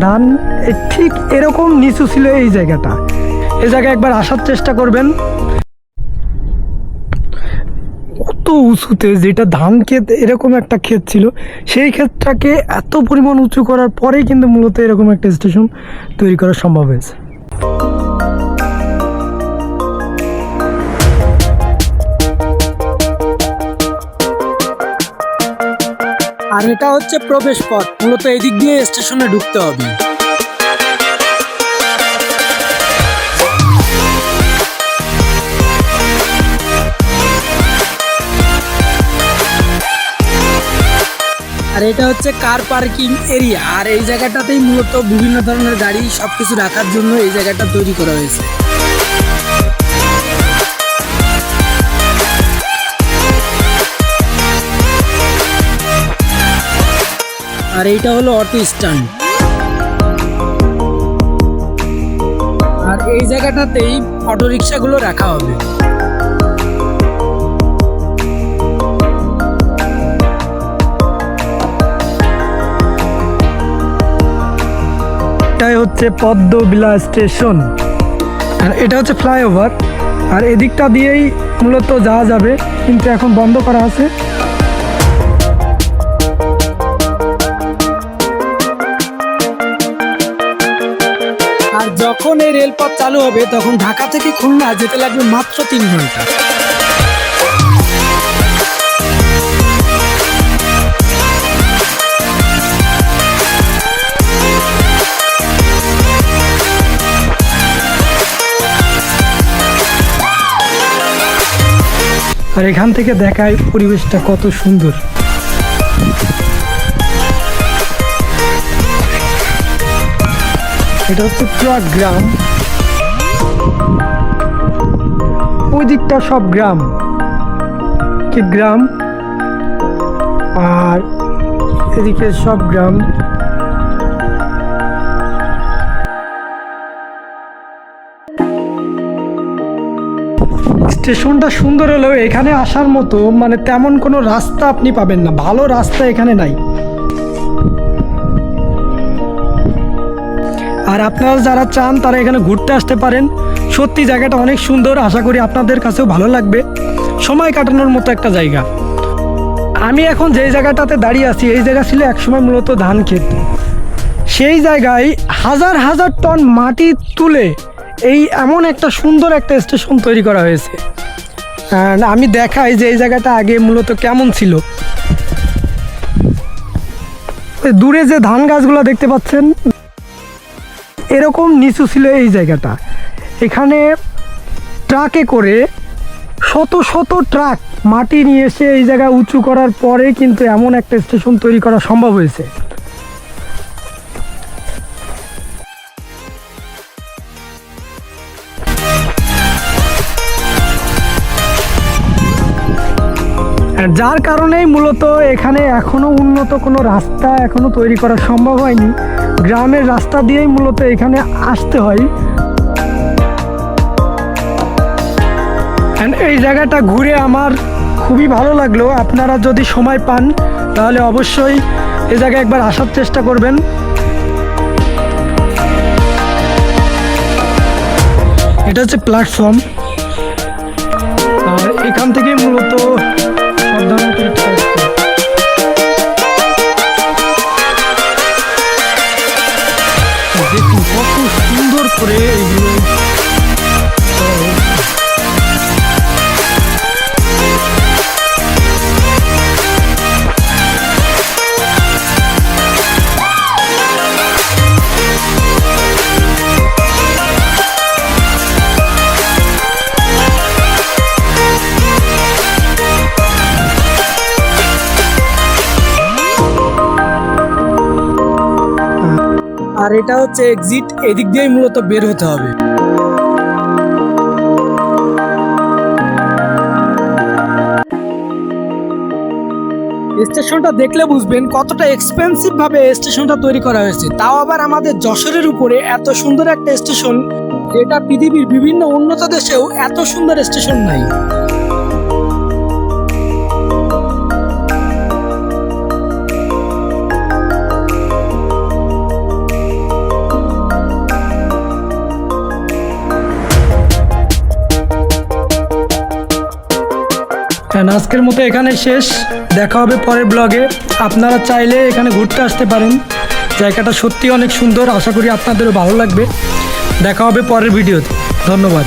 ধান, এ, ঠিক এরকম নিচু ছিল এই জায়গাটা। এই জায়গায় একবার আসার চেষ্টা করবেন। কত উঁচুতে যেটা ধান ক্ষেত এরকম একটা ক্ষেত ছিল, সেই ক্ষেতটাকে এত পরিমাণ উঁচু করার পরেই কিন্তু মূলত এরকম একটা স্টেশন তৈরি করা সম্ভব হয়েছে। আর এটা হচ্ছে প্রবেশ পথ। মূলত এদিক দিয়ে স্টেশনে ঢুকতে হবে। আর এটা হচ্ছে কার পার্কিং এরিয়া আর এই জায়গাটাতেই মূলত বিভিন্ন ধরনের গাড়ি সবকিছু রাখার জন্য এই জায়গাটা তৈরি করা হয়েছে। আর এইটা হলো অটো স্ট্যান্ড। আর এই জায়গাটাতেই অটো রিক্সাগুলো রাখা হবে। এটাই হচ্ছে পদ্মবিলা স্টেশন। আর এটা হচ্ছে ফ্লাইওভার। আর এদিকটা দিয়েই মূলত যাওয়া যাবে। কিন্তু এখন বন্ধ করা আছে। আর যখন এই রেলপথ চালু হবে, তখন ঢাকা থেকে খুলনা যেতে লাগবে মাত্র তিন ঘণ্টা। আর এখান থেকে দেখায় পরিবেশটা কত সুন্দর। এটা হচ্ছে পুরা গ্রাম ওই দিকটা সব গ্রাম। কি গ্রাম? আর এদিকে সব গ্রাম। স্টেশনটা সুন্দর হলেও এখানে আসার মতো মানে তেমন কোনো রাস্তা আপনি পাবেন না। ভালো রাস্তা এখানে নাই। আর আপনারা যারা চান, তারা এখানে ঘুরতে আসতে পারেন। সত্যি জায়গাটা অনেক সুন্দর, আশা করি আপনাদের কাছেও ভালো লাগবে। সময় কাটানোর মতো একটা জায়গা। আমি এখন যেই জায়গাটাতে দাঁড়িয়ে আছি, এই জায়গা ছিল একসময় মূলত ধান ক্ষেত। সেই জায়গায় হাজার হাজার টন মাটি তুলে এই এমন একটা সুন্দর একটা স্টেশন তৈরি করা হয়েছে। আমি দেখাই যে এই জায়গাটা আগে মূলত কেমন ছিল। দূরে যে ধান গাছগুলো দেখতে পাচ্ছেন এরকম নিচু ছিল এই জায়গাটা। এখানে ট্রাকে করে শত শত ট্রাক মাটি নিয়ে এসে এই জায়গা উঁচু করার পরে কিন্তু এমন একটা স্টেশন তৈরি করা সম্ভব হয়েছে। যার কারণেই মূলত এখানে এখনও উন্নত কোনো রাস্তা এখনও তৈরি করা সম্ভব হয়নি। গ্রামের রাস্তা দিয়েই মূলত এখানে আসতে হয়। And এই জায়গাটা ঘুরে আমার খুবই ভালো লাগল। আপনারা যদি সময় পান, তাহলে অবশ্যই এ জায়গায় একবার আসার চেষ্টা করবেন। এটা হচ্ছে প্ল্যাটফর্ম আর এখান থেকে আর এটা হচ্ছে এক্সিট এদিক দিয়েই মূলত বের হতে হবে। স্টেশনটা দেখলে বুঝবেন কতটা এক্সপেন্সিভ ভাবে স্টেশনটা তৈরি করা হয়েছে। তাও আবার আমাদের যশোরের উপরে এত সুন্দর একটা স্টেশন, যেটা পৃথিবীর বিভিন্ন উন্নত দেশেও এত সুন্দর স্টেশন নাই। আজকের মতো এখানে শেষ। দেখা হবে পরের ব্লগে। আপনারা চাইলে এখানে ঘুরতে আসতে পারেন। জায়গাটা সত্যি অনেক সুন্দর। আশা করি আপনাদেরও ভালো লাগবে। দেখা হবে পরের ভিডিওতে। ধন্যবাদ।